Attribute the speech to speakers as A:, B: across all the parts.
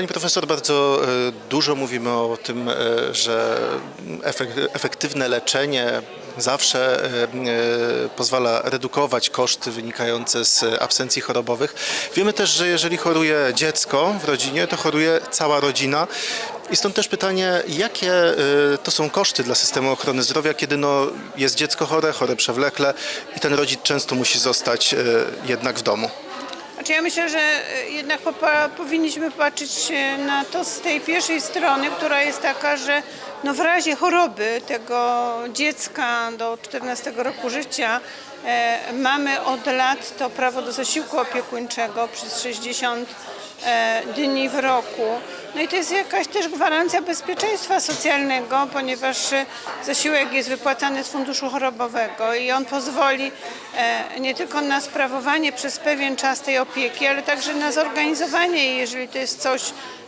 A: Pani profesor, bardzo e, dużo mówimy o tym, e, że efek- efektywne leczenie zawsze e, pozwala redukować koszty wynikające z absencji chorobowych. Wiemy też, że jeżeli choruje dziecko w rodzinie, to choruje cała rodzina. I stąd też pytanie, jakie to są koszty dla systemu ochrony zdrowia, kiedy no, jest dziecko chore, chore przewlekle i ten rodzic często musi zostać jednak w domu.
B: Znaczy ja myślę, że e, jednak powinniśmy patrzeć e, na to z tej pierwszej strony, która jest taka, że no w razie choroby tego dziecka do 14 roku życia e, mamy od lat to prawo do zasiłku opiekuńczego przez 60 e, dni w roku. No i to jest jakaś też gwarancja bezpieczeństwa socjalnego, ponieważ zasiłek jest wypłacany z funduszu chorobowego i on pozwoli nie tylko na sprawowanie przez pewien czas tej opieki, ale także na zorganizowanie jej, jeżeli to jest coś,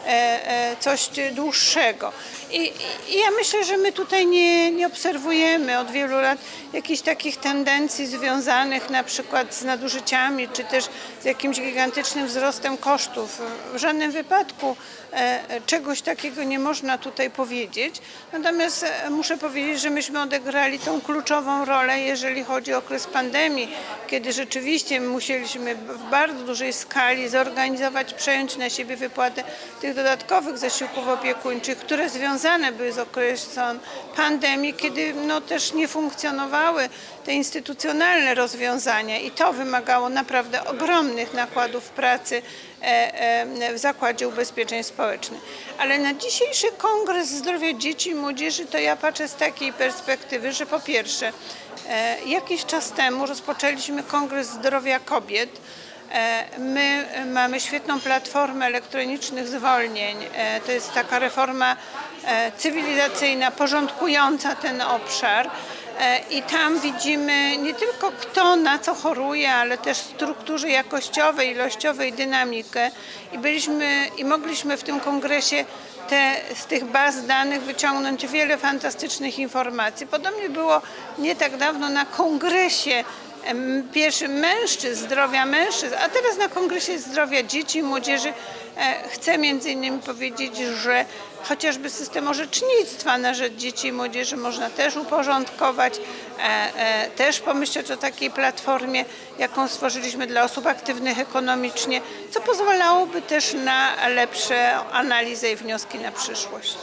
B: e, e, coś dłuższego. I, I ja myślę, że my tutaj nie, nie obserwujemy od wielu lat jakichś takich tendencji związanych na przykład z nadużyciami, czy też z jakimś gigantycznym wzrostem kosztów. W żadnym wypadku e, czegoś takiego nie można tutaj powiedzieć. Natomiast muszę powiedzieć, że myśmy odegrali tą kluczową rolę, jeżeli chodzi o okres pandemii, kiedy rzeczywiście musieliśmy w bardzo dużej skali zorganizować, przejąć na siebie wypłatę tych dodatkowych zasiłków opiekuńczych, które związane były z okresem pandemii, kiedy no, też nie funkcjonowały te instytucjonalne rozwiązania i to wymagało naprawdę ogromnych nakładów pracy e, e, w Zakładzie Ubezpieczeń Społecznych. Ale na dzisiejszy Kongres Zdrowia Dzieci i Młodzieży to ja patrzę z takiej perspektywy, że po pierwsze e, jakiś czas temu rozpoczęliśmy Kongres Zdrowia Kobiet, My mamy świetną platformę elektronicznych zwolnień. E, To jest taka reforma e, cywilizacyjna, porządkująca ten obszar. E, I tam widzimy nie tylko kto na co choruje, ale też struktury jakościowej, ilościowej, dynamikę. I byliśmy i mogliśmy w tym kongresie te, z tych baz danych wyciągnąć wiele fantastycznych informacji. Podobnie było nie tak dawno na kongresie em, pierwszym mężczyzn, zdrowia mężczyzn, a teraz na Kongresie Zdrowia Dzieci i Młodzieży e, chcę między innymi powiedzieć, że chociażby system orzecznictwa na rzecz dzieci i młodzieży można też uporządkować, e, e, też pomyśleć o takiej platformie, jaką stworzyliśmy dla osób aktywnych ekonomicznie, co pozwalałoby też na lepsze analizę i wnioski na przyszłość.